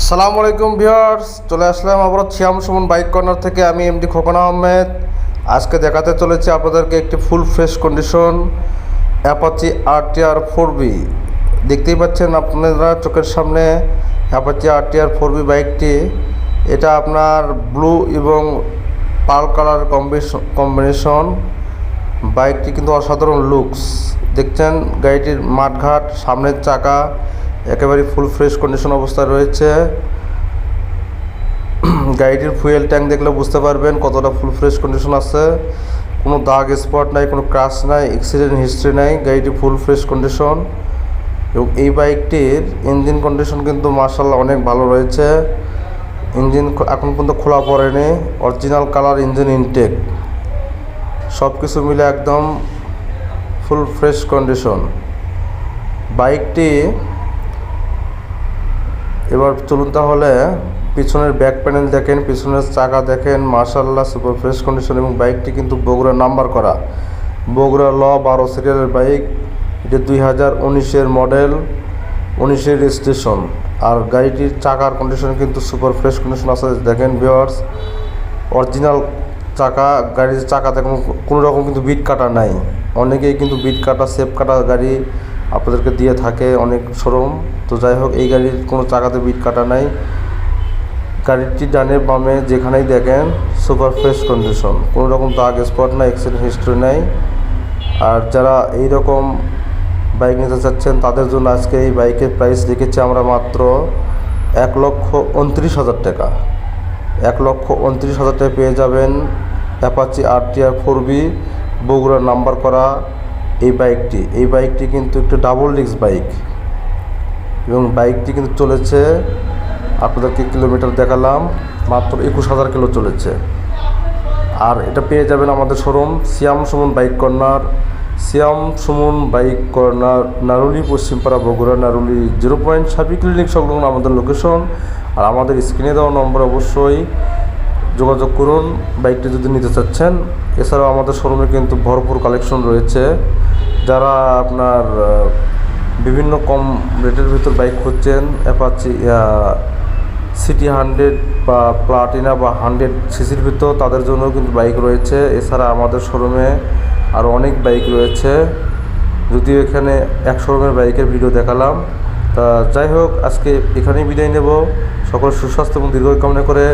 আসসালামু আলাইকুম ভিউয়ার্স, চলে আসলাম আবার ছিয়াম সুমন বাইক কর্নার থেকে। আমি এমডি খোকন আহমেদ। আজকে দেখাতে চলেছি আপনাদেরকে একটি full fresh condition Apache R T R four V দেখতেই পাচ্ছেন আপনারা চোখের সামনে Apache R T R four V বাইকটি। এটা আপনার ব্লু এবং পাল কালার কম্বিনেশন। বাইকটি কিন্তু অসাধারণ লুকস। দেখছেন গাড়িটির মাঠঘাট, সামনের চাকা একেবারে ফুল ফ্রেশ কন্ডিশন অবস্থায় রয়েছে। গাড়িটির ফুয়েল ট্যাঙ্ক দেখলে বুঝতে পারবেন কতটা ফুল ফ্রেশ কন্ডিশন আছে। কোনো দাগ স্পট নাই, কোনো ক্রাশ নাই অ্যাক্সিডেন্ট হিস্ট্রি নাই, গাড়িটি ফুল ফ্রেশ কন্ডিশন এবং এই বাইকটির ইঞ্জিন কন্ডিশন কিন্তু মার্শাল্লাহ অনেক ভালো রয়েছে। ইঞ্জিন এখন পর্যন্ত খোলা পড়েনি অরিজিনাল কালার ইঞ্জিন ইনটেক সব কিছু মিলে একদম ফুল ফ্রেশ কন্ডিশন বাইকটি এবার চলুন তাহলে, পিছনের ব্যাক প্যানেল দেখেন, পিছনের চাকা দেখেন মার্শাল্লাহ সুপার ফ্রেশ কন্ডিশন এবং বাইকটি কিন্তু বগুড়া নাম্বার করা। বগুড়া ল বারো সিরিয়ালের বাইক এটি দুই হাজার উনিশের মডেল উনিশের রেজিস্ট্রেশন আর গাড়িটির চাকার কন্ডিশন কিন্তু সুপার ফ্রেশ কন্ডিশন আছে, দেখেন ভিওয়ার্স অরিজিনাল চাকা, গাড়ির চাকাতে কোনো রকম কিন্তু বিট কাটা নাই। অনেকেই কিন্তু বিট কাটা সেপ কাটা গাড়ি আপনাদেরকে দিয়ে থাকে অনেক শোরুম। তো যাই হোক, এই গাড়ির কোনো চাকাতে বিট কাটা নাই। গাড়িটি ডানে বামে যেখানেই দেখেন, সুপার ফ্রেশ কন্ডিশন। কোনো রকম দাগ স্পট নাই অ্যাক্সিডেন্ট হিস্ট্রি নাই। আর যারা এই রকম বাইক নিতে চাচ্ছেন, তাদের জন্য আজকে এই বাইকের প্রাইস রেখেছি আমরা মাত্র এক লক্ষ উনত্রিশ হাজার টাকা। এক লক্ষ উনত্রিশ হাজার টাকা পেয়ে যাবেন Apache R T R four V বগুড়ার নাম্বার করা এই বাইকটি এই বাইকটি কিন্তু একটু ডাবল ডিস্ক বাইক এবং বাইকটি কিন্তু চলেছে, আপনাদেরকে কিলোমিটার দেখালাম, মাত্র একুশ হাজার কিলো চলেছে। আর এটা পেয়ে যাবেন আমাদের showroom Siam Sumon bike corner Siam Sumon bike corner Naruli Paschimpara Bogura, Naruli zero point Sabi clinic সংলগ্ন আমাদের লোকেশন আর আমাদের স্ক্রিনে দেওয়া নম্বর অবশ্যই যোগাযোগ করুন, বাইকটি যদি নিতে চাচ্ছেন। এছাড়াও আমাদের শোরুমে কিন্তু ভরপুর কালেকশন রয়েছে। যারা আপনার বিভিন্ন কম রেটের ভিতর বাইক খুঁজছেন, অ্যাপাচি সিটি হান্ড্রেড বা প্লাটিনা বা হান্ড্রেড সিসির ভিতর, তাদের জন্য কিন্তু বাইক রয়েছে। এছাড়া আমাদের শোরুমে আরও অনেক বাইক রয়েছে। যদিও এখানে এক শোরুমের বাইকের ভিডিও দেখালাম। তা যাই হোক, আজকে এখানেই বিদায় নেব। সকল সুস্বাস্থ্য এবং দীর্ঘ কামনা করে